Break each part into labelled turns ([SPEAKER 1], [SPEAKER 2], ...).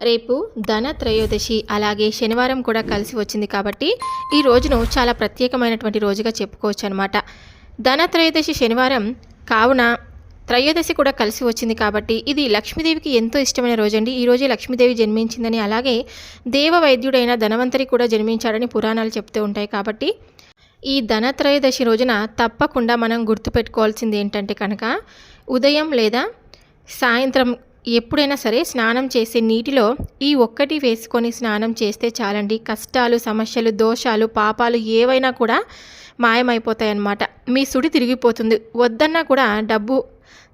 [SPEAKER 1] రేపు ధన త్రయోదశి అలాగే శనివారం కూడా కలిసి వచ్చింది కాబట్టి ఈ రోజును చాలా ప్రత్యేకమైనటువంటి రోజుగా చెప్పుకోవచ్చు అనమాట ధన త్రయోదశి శనివారం కావున త్రయోదశి కూడా కలిసి వచ్చింది కాబట్టి ఇది లక్ష్మీదేవికి ఎంతో ఇష్టమైన రోజండి. ఈ రోజే లక్ష్మీదేవి జన్మించిందని అలాగే దేవ వైద్యుడైన ధనవంతరి కూడా జన్మించాడని పురాణాలు చెప్తూ ఉంటాయి కాబట్టి ఈ ధనత్రయోదశి రోజున తప్పకుండా మనం గుర్తుపెట్టుకోవాల్సింది ఏంటంటే కనుక ఉదయం లేదా సాయంత్రం ఎప్పుడైనా సరే స్నానం చేసే నీటిలో ఈ ఒక్కటి వేసుకొని స్నానం చేస్తే చాలండి. కష్టాలు సమస్యలు దోషాలు పాపాలు ఏవైనా కూడా మాయమైపోతాయన్నమాట. మీ సుడి తిరిగిపోతుంది. వద్దన్నా కూడా డబ్బు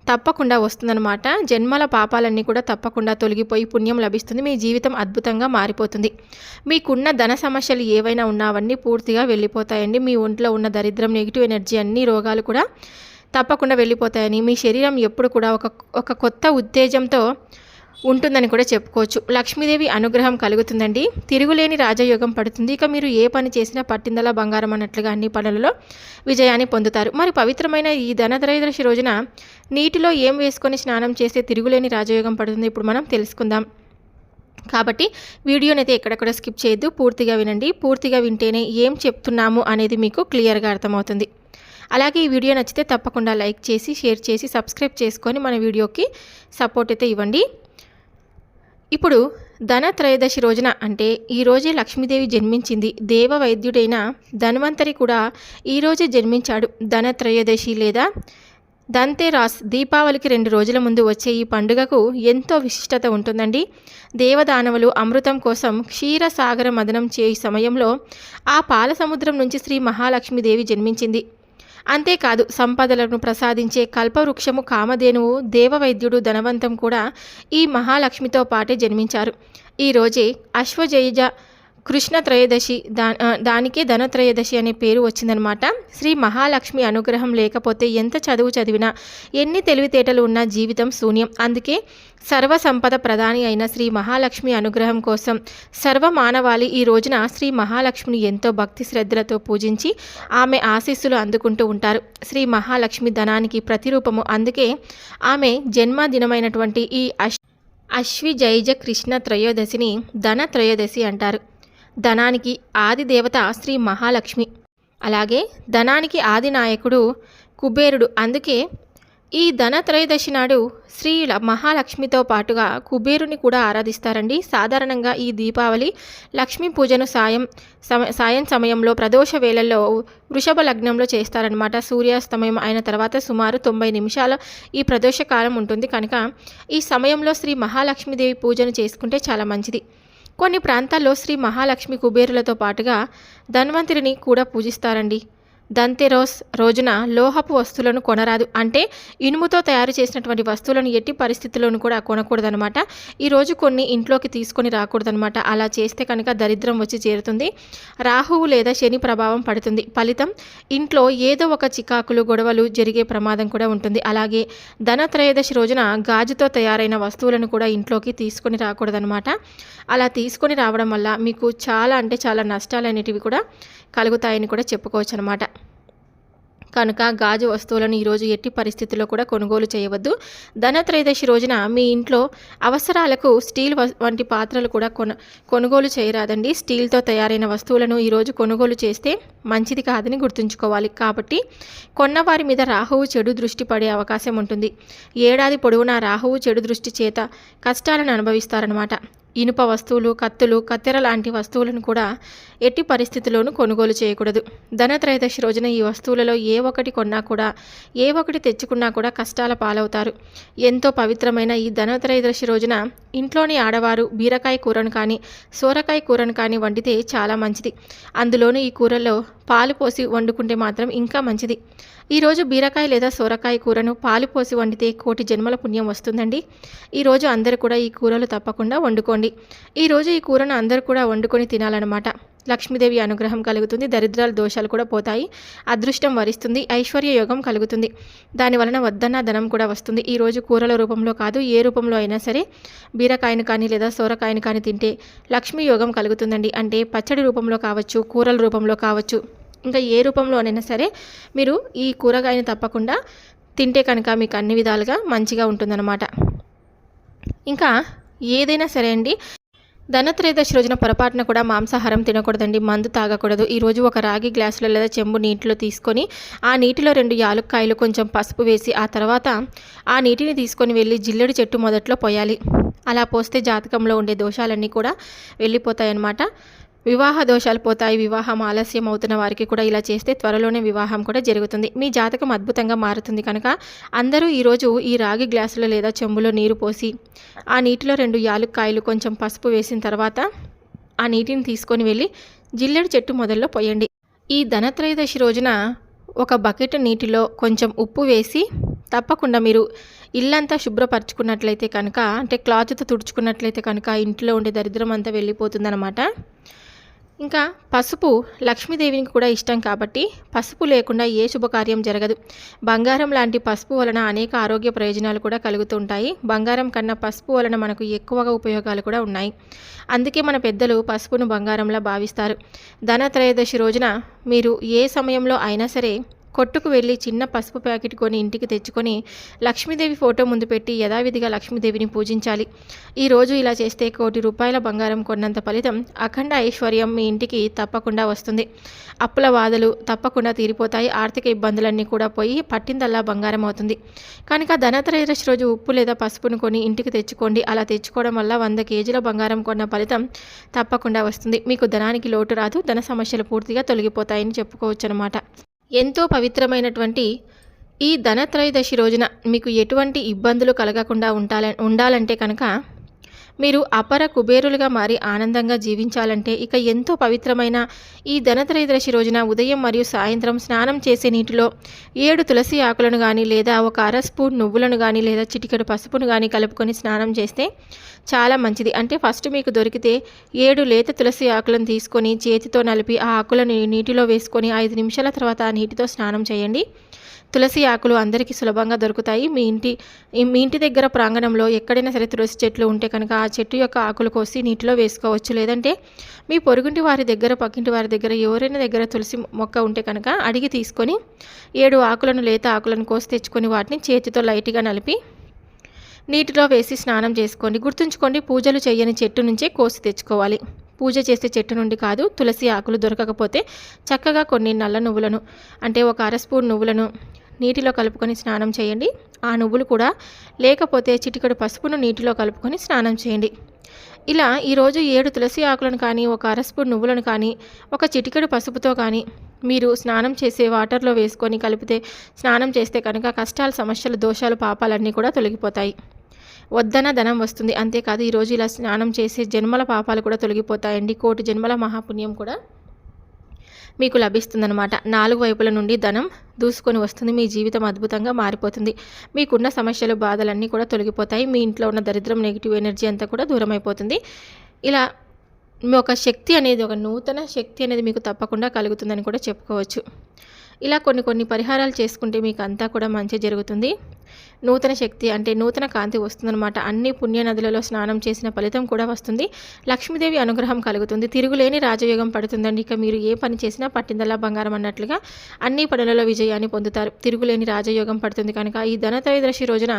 [SPEAKER 1] తప్పకుండా వస్తుందన్నమాట. జన్మల పాపాలన్నీ కూడా తప్పకుండా తొలగిపోయి పుణ్యం లభిస్తుంది. మీ జీవితం అద్భుతంగా మారిపోతుంది. మీకున్న ధన సమస్యలు ఏవైనా ఉన్నావన్నీ పూర్తిగా వెళ్ళిపోతాయండి. మీ ఒంట్లో ఉన్న దరిద్రం నెగిటివ్ ఎనర్జీ అన్ని రోగాలు కూడా తప్పకుండా వెళ్ళిపోతాయని మీ శరీరం ఎప్పుడు కూడా ఒక ఒక కొత్త ఉత్తేజంతో ఉంటుందని కూడా చెప్పుకోవచ్చు. లక్ష్మీదేవి అనుగ్రహం కలుగుతుందండి. తిరుగులేని రాజయోగం పడుతుంది. ఇక మీరు ఏ పని చేసినా పట్టిందలా బంగారం అన్నట్లుగా అన్ని పనులలో విజయాన్ని పొందుతారు. మరి పవిత్రమైన ఈ ధనత్రయోదశి రోజున నీటిలో ఏం వేసుకొని స్నానం చేస్తే తిరుగులేని రాజయోగం పడుతుంది? ఇప్పుడు మనం తెలుసుకుందాం. కాబట్టి వీడియోని అయితే ఎక్కడెక్కడ స్కిప్ చేయొద్దు. పూర్తిగా వినండి. పూర్తిగా వింటేనే ఏం చెప్తున్నాము అనేది మీకు క్లియర్గా అర్థమవుతుంది. అలాగే ఈ వీడియో నచ్చితే తప్పకుండా లైక్ చేసి షేర్ చేసి సబ్స్క్రైబ్ చేసుకొని మన వీడియోకి సపోర్ట్ అయితే ఇవ్వండి. ఇప్పుడు ధన త్రయోదశి రోజున అంటే ఈరోజే లక్ష్మీదేవి జన్మించింది. దేవ వైద్యుడైన ధన్వంతరి కూడా ఈరోజే జన్మించాడు. ధన త్రయోదశి లేదా దంతేరాస్ దీపావళికి రెండు రోజుల ముందు వచ్చే ఈ పండుగకు ఎంతో విశిష్టత ఉంటుందండి. దేవదానవులు అమృతం కోసం క్షీరసాగర మదనం చేయి సమయంలో ఆ పాల సముద్రం నుంచి శ్రీ మహాలక్ష్మీదేవి జన్మించింది. అంతేకాదు సంపదలను ప్రసాదించే కల్పవృక్షము కామధేనువు దేవవైద్యుడు ధనవంతం కూడా ఈ మహాలక్ష్మితో పాటే జన్మించారు. ఈరోజే అశ్వజయజ కృష్ణ త్రయోదశి దా దానికే ధనత్రయోదశి అనే పేరు వచ్చిందనమాట. శ్రీ మహాలక్ష్మి అనుగ్రహం లేకపోతే ఎంత చదువు చదివినా ఎన్ని తెలివితేటలు ఉన్నా జీవితం శూన్యం. అందుకే సర్వ సంపద ప్రధాని అయిన శ్రీ మహాలక్ష్మి అనుగ్రహం కోసం సర్వ మానవాళి ఈ రోజున శ్రీ మహాలక్ష్మిని ఎంతో భక్తి శ్రద్ధలతో పూజించి ఆమె ఆశీస్సులు అందుకుంటూ ఉంటారు. శ్రీ మహాలక్ష్మి ధనానికి ప్రతిరూపము. అందుకే ఆమె జన్మదినమైనటువంటి ఈ అశ్ అశ్విజైజ కృష్ణ త్రయోదశిని ధన త్రయోదశి అంటారు. ధనానికి ఆది దేవత శ్రీ మహాలక్ష్మి. అలాగే ధనానికి ఆది నాయకుడు కుబేరుడు. అందుకే ఈ ధన త్రయోదశి నాడు శ్రీ మహాలక్ష్మితో పాటుగా కుబేరుని కూడా ఆరాధిస్తారండి. సాధారణంగా ఈ దీపావళి లక్ష్మీ పూజను సాయం సమ సాయం సమయంలో ప్రదోష వేళల్లో వృషభ లగ్నంలో చేస్తారనమాట సూర్యాస్తమయం అయిన తర్వాత సుమారు తొంభై నిమిషాల ఈ ప్రదోష కాలం ఉంటుంది. కనుక ఈ సమయంలో శ్రీ మహాలక్ష్మీదేవి పూజను చేసుకుంటే చాలా మంచిది. కొన్ని ప్రాంతాల్లో శ్రీ మహాలక్ష్మి కుబేరులతో పాటుగా ధన్వంతరిని కూడా పూజిస్తారండి. దంతెరోస్ రోజున లోహపు వస్తువులను కొనరాదు. అంటే ఇనుముతో తయారు చేసినటువంటి వస్తువులను ఎట్టి పరిస్థితుల్లోనూ కూడా కొనకూడదనమాట ఈరోజు కొన్ని ఇంట్లోకి తీసుకొని రాకూడదనమాట అలా చేస్తే కనుక దరిద్రం వచ్చి చేరుతుంది. రాహువు లేదా శని ప్రభావం పడుతుంది. ఫలితం ఇంట్లో ఏదో ఒక చికాకులు గొడవలు జరిగే ప్రమాదం కూడా ఉంటుంది. అలాగే ధనత్రయోదశి రోజున గాజుతో తయారైన వస్తువులను కూడా ఇంట్లోకి తీసుకొని రాకూడదనమాట అలా తీసుకొని రావడం వల్ల మీకు చాలా అంటే చాలా నష్టాలు అనేటివి కూడా కలుగుతాయని కూడా చెప్పుకోవచ్చు అనమాట కనుక గాజు వస్తువులను ఈరోజు ఎట్టి పరిస్థితుల్లో కూడా కొనుగోలు చేయవద్దు. ధనత్రయోదశి రోజున మీ ఇంట్లో అవసరాలకు స్టీల్ వంటి పాత్రలు కూడా కొన కొనుగోలు చేయరాదండి. స్టీల్తో తయారైన వస్తువులను ఈరోజు కొనుగోలు చేస్తే మంచిది కాదని గుర్తుంచుకోవాలి. కాబట్టి కొన్నవారి మీద రాహువు చెడు దృష్టి పడే అవకాశం ఉంటుంది. ఏడాది పొడవునా రాహువు చెడు దృష్టి చేత కష్టాలను అనుభవిస్తారనమాట ఇనుప వస్తువులు కత్తులు కత్తెర లాంటి వస్తువులను కూడా ఎట్టి పరిస్థితుల్లోనూ కొనుగోలు చేయకూడదు. ధనత్రయోదశి రోజున ఈ వస్తువులలో ఏ ఒకటి కొన్నా కూడా ఏ ఒకటి తెచ్చుకున్నా కూడా కష్టాల పాలవుతారు. ఎంతో పవిత్రమైన ఈ ధనత్రయోదశి రోజున ఇంట్లోని ఆడవారు బీరకాయ కూరను కానీ సోరకాయ కూరను కానీ వండితే చాలా మంచిది. అందులోనూ ఈ కూరల్లో పాలు పోసి వండుకుంటే మాత్రం ఇంకా మంచిది. ఈరోజు బీరకాయ లేదా సోరకాయ కూరను పాలు పోసి వండితే కోటి జన్మల పుణ్యం వస్తుందండి. ఈరోజు అందరూ కూడా ఈ కూరలు తప్పకుండా వండుకోండి. ఈరోజు ఈ కూరను అందరూ కూడా వండుకొని తినాలన్నమాట. లక్ష్మీదేవి అనుగ్రహం కలుగుతుంది దరిద్రాల దోషాలు కూడా పోతాయి అదృష్టం వరిస్తుంది ఐశ్వర్య యోగం కలుగుతుంది. దాని వలన వద్దన్న ధనం కూడా వస్తుంది. ఈ రోజు కూరల రూపంలో కాదు ఏ రూపంలో అయినా సరే బీరకాయను కానీ లేదా సోరకాయను కానీ తింటే లక్ష్మీ యోగం కలుగుతుందండి. అంటే పచ్చడి రూపంలో కావచ్చు కూరల రూపంలో కావచ్చు. ఇంకా ఏ రూపంలోనైనా సరే మీరు ఈ కూరగాయని తప్పకుండా తింటే కనుక మీకు అన్ని విధాలుగా మంచిగా ఉంటుందన్నమాట. ఇంకా ఏదైనా సరే అండి ధనత్రయోదశి రోజున పొరపాటున కూడా మాంసాహారం తినకూడదండి మందు తాగకూడదు. ఈరోజు ఒక రాగి గ్లాసులో లేదా చెంబు నీటిలో తీసుకొని ఆ నీటిలో రెండు యాలుక్కాయలు కొంచెం పసుపు వేసి ఆ తర్వాత ఆ నీటిని తీసుకొని వెళ్ళి జిల్లెడు చెట్టు మొదట్లో పోయాలి. అలా పోస్తే జాతకంలో ఉండే దోషాలన్నీ కూడా వెళ్ళిపోతాయన్నమాట. వివాహ దోషాలు పోతాయి వివాహం ఆలస్యం అవుతున్న వారికి కూడా ఇలా చేస్తే త్వరలోనే వివాహం కూడా జరుగుతుంది. మీ జాతకం అద్భుతంగా మారుతుంది కనుక అందరూ ఈరోజు ఈ రాగి గ్లాసులో లేదా చెంబులో నీరు పోసి ఆ నీటిలో రెండు యాలుక్కాయలు కొంచెం పసుపు వేసిన తర్వాత ఆ నీటిని తీసుకొని వెళ్ళి జిల్లెడు చెట్టు మొదల్లో పోయండి. ఈ ధనత్రయోదశి రోజున ఒక బకెట్ నీటిలో కొంచెం ఉప్పు వేసి తప్పకుండా మీరు ఇల్లంతా శుభ్రపరచుకున్నట్లయితే కనుక అంటే క్లాత్తో తుడుచుకున్నట్లయితే కనుక ఇంట్లో ఉండే దరిద్రం అంతా వెళ్ళిపోతుందన్నమాట. ఇంకా పసుపు లక్ష్మీదేవికి కూడా ఇష్టం కాబట్టి పసుపు లేకుండా ఏ శుభకార్యం జరగదు. బంగారం లాంటి పసుపు వలన అనేక ఆరోగ్య ప్రయోజనాలు కూడా కలుగుతుంటాయి బంగారం కన్నా పసుపు వలన మనకు ఎక్కువగా ఉపయోగాలు కూడా ఉన్నాయి. అందుకే మన పెద్దలు పసుపును బంగారంలా భావిస్తారు. ధన త్రయోదశి రోజున మీరు ఏ సమయంలో అయినా సరే కొట్టుకు వెళ్ళి చిన్న పసుపు ప్యాకెట్ కొని ఇంటికి తెచ్చుకొని లక్ష్మీదేవి ఫోటో ముందు పెట్టి యథావిధిగా లక్ష్మీదేవిని పూజించాలి. ఈరోజు ఇలా చేస్తే కోటి రూపాయల బంగారం కొన్నంత ఫలితం అఖండ ఐశ్వర్యం మీ ఇంటికి తప్పకుండా వస్తుంది. అప్పుల వాదలు తప్పకుండా తీరిపోతాయి. ఆర్థిక ఇబ్బందులన్నీ కూడా పోయి పట్టిందల్లా బంగారం అవుతుంది. కనుక ధనత్రయోదశి రోజు ఉప్పు లేదా పసుపును కొని ఇంటికి తెచ్చుకోండి. అలా తెచ్చుకోవడం వల్ల వంద కేజీల బంగారం కొన్న ఫలితం తప్పకుండా వస్తుంది. మీకు ధనానికి లోటు రాదు. ధన సమస్యలు పూర్తిగా తొలగిపోతాయని చెప్పుకోవచ్చు అనమాట ఎంతో పవిత్రమైనటువంటి ఈ ధనత్రయోదశి రోజున మీకు ఎటువంటి ఇబ్బందులు కలగకుండా ఉండాల ఉండాలంటే కనుక మీరు అపర కుబేరులుగా మారి ఆనందంగా జీవించాలంటే ఇక ఎంతో పవిత్రమైన ఈ ధనత్రయోదశి రోజున ఉదయం మరియు సాయంత్రం స్నానం చేసే నీటిలో ఏడు తులసి ఆకులను కానీ లేదా ఒక అర స్పూన్ నువ్వులను కానీ లేదా చిటికెడు పసుపును కానీ కలుపుకొని స్నానం చేస్తే చాలా మంచిది. అంటే ఫస్ట్ మీకు దొరికితే ఏడు లేత తులసి ఆకులను తీసుకొని చేతితో నలిపి ఆ ఆకులను నీటిలో వేసుకొని ఐదు నిమిషాల తర్వాత ఆ నీటితో స్నానం చేయండి. తులసి ఆకులు అందరికీ సులభంగా దొరుకుతాయి. మీ ఇంటి మీ ఇంటి దగ్గర ప్రాంగణంలో ఎక్కడైనా సరే తులసి చెట్లు ఉంటే కనుక ఆ చెట్టు యొక్క ఆకులు కోసి నీటిలో వేసుకోవచ్చు. లేదంటే మీ పొరుగుంటి వారి దగ్గర పక్కింటి వారి దగ్గర ఎవరైనా దగ్గర తులసి మొక్క ఉంటే కనుక అడిగి తీసుకొని ఏడు ఆకులను లేత ఆకులను కోసి తెచ్చుకొని వాటిని చేతితో లైట్గా నలిపి నీటిలో వేసి స్నానం చేసుకోండి. గుర్తుంచుకోండి పూజలు చేయని చెట్టు నుంచే కోసి తెచ్చుకోవాలి. పూజ చేసే చెట్టు నుండి కాదు తులసి ఆకులు దొరకకపోతే చక్కగా కొన్ని నల్ల నువ్వులను అంటే ఒక అర స్పూన్ నువ్వులను నీటిలో కలుపుకొని స్నానం చేయండి. ఆ నువ్వులు కూడా లేకపోతే చిటికడు పసుపును నీటిలో కలుపుకొని స్నానం చేయండి. ఇలా ఈరోజు ఏడు తులసి ఆకులను కానీ ఒక అరస్పూన్ నువ్వులను కానీ ఒక చిటికెడు పసుపుతో కానీ మీరు స్నానం చేసే వాటర్లో వేసుకొని కలిపితే స్నానం చేస్తే కనుక కష్టాలు సమస్యలు దోషాలు పాపాలన్నీ కూడా తొలగిపోతాయి. వద్దన ధనం వస్తుంది. అంతేకాదు ఈరోజు ఇలా స్నానం చేసే జన్మల పాపాలు కూడా తొలగిపోతాయండి. కోటి జన్మల మహాపుణ్యం కూడా మీకు లభిస్తుందన్నమాట. నాలుగు వైపుల నుండి ధనం దూసుకొని వస్తుంది. మీ జీవితం అద్భుతంగా మారిపోతుంది. మీకున్న సమస్యలు బాధలన్నీ కూడా తొలగిపోతాయి. మీ ఇంట్లో ఉన్న దరిద్రం నెగిటివ్ ఎనర్జీ అంతా కూడా దూరం అయిపోతుంది ఇలా మీ ఒక శక్తి అనేది ఒక నూతన శక్తి అనేది మీకు తప్పకుండా కలుగుతుందని కూడా చెప్పుకోవచ్చు. ఇలా కొన్ని కొన్ని పరిహారాలు చేసుకుంటే మీకు అంతా కూడా మంచి జరుగుతుంది. నూతన శక్తి అంటే నూతన కాంతి వస్తుందన్నమాట. అన్ని పుణ్య నదులలో స్నానం చేసిన ఫలితం కూడా వస్తుంది. లక్ష్మీదేవి అనుగ్రహం కలుగుతుంది. తిరుగులేని రాజయోగం పడుతుందండి. ఇక మీరు ఏ పని చేసినా పట్టిందల్లా బంగారం అన్నట్లుగా అన్ని పనులలో విజయాన్ని పొందుతారు. తిరుగులేని రాజయోగం పడుతుంది కనుక ఈ ధనత్రయోదశి రోజున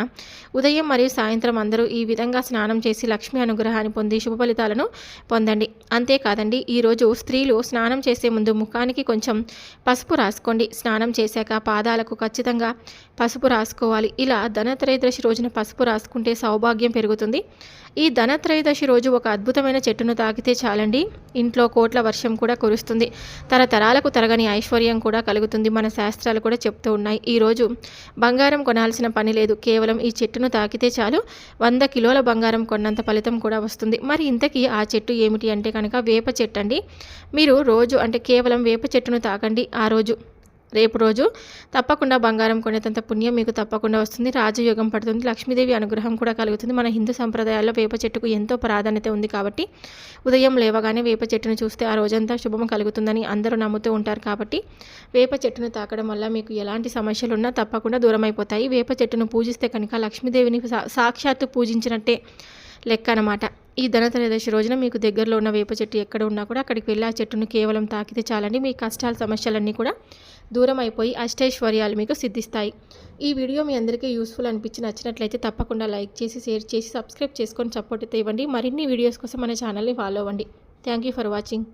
[SPEAKER 1] ఉదయం మరియు సాయంత్రం అందరూ ఈ విధంగా స్నానం చేసి లక్ష్మీ అనుగ్రహాన్ని పొంది శుభ ఫలితాలను పొందండి. అంతేకాదండి ఈరోజు స్త్రీలు స్నానం చేసే ముందు ముఖానికి కొంచెం పసుపు రాసుకోండి. స్నానం చేశాక పాదాలకు ఖచ్చితంగా పసుపు రాసుకోవాలి. ఇలా ధనత్రయోదశి రోజున పసుపు రాసుకుంటే సౌభాగ్యం పెరుగుతుంది. ఈ ధనత్రయోదశి రోజు ఒక అద్భుతమైన చెట్టును తాకితే చాలండి. ఇంట్లో కోట్ల వర్షం కూడా కురుస్తుంది. తరతరాలకు తరగని ఐశ్వర్యం కూడా కలుగుతుంది మన శాస్త్రాలు కూడా చెప్తూ ఉన్నాయి. ఈరోజు బంగారం కొనాల్సిన పని లేదు. కేవలం ఈ చెట్టును తాకితే చాలు. వంద కిలోల బంగారం కొన్నంత ఫలితం కూడా వస్తుంది. మరి ఇంతకీ ఆ చెట్టు ఏమిటి అంటే కనుక వేప చెట్టు అండి మీరు రోజు అంటే కేవలం వేప చెట్టును తాకండి. ఆ రోజు రేపు రోజు తప్పకుండా బంగారం కొనేంత పుణ్యం మీకు తప్పకుండా వస్తుంది. రాజయోగం పడుతుంది. లక్ష్మీదేవి అనుగ్రహం కూడా కలుగుతుంది. మన హిందూ సంప్రదాయాల్లో వేప చెట్టుకు ఎంతో ప్రాధాన్యత ఉంది కాబట్టి ఉదయం లేవగానే వేప చెట్టును చూస్తే ఆ రోజంతా శుభం కలుగుతుందని అందరూ నమ్ముతూ ఉంటారు కాబట్టి వేప చెట్టును తాకడం వల్ల మీకు ఎలాంటి సమస్యలు ఉన్నా తప్పకుండా దూరమైపోతాయి వేప చెట్టును పూజిస్తే కనుక లక్ష్మీదేవిని సాక్షాత్తు పూజించినట్టే లెక్క అనమాట ఈ ధనత్రయోదశి రోజున మీకు దగ్గరలో ఉన్న వేప చెట్టు ఎక్కడ ఉన్నా కూడా అక్కడికి వెళ్ళి ఆ చెట్టును కేవలం తాకితే చాలండి. మీ కష్టాల సమస్యలన్నీ కూడా దూరం అయిపోయి అష్టైశ్వర్యాలు మీకు సిద్ధిస్తాయి. ఈ వీడియో మీ అందరికీ యూస్ఫుల్ అనిపించి నచ్చినట్లయితే తప్పకుండా లైక్ చేసి షేర్ చేసి సబ్స్క్రైబ్ చేసుకొని సపోర్ట్ అయితే ఇవ్వండి. మరిన్ని వీడియోస్ కోసం మన ఛానల్ని ఫాలో అవ్వండి. Thank you for watching.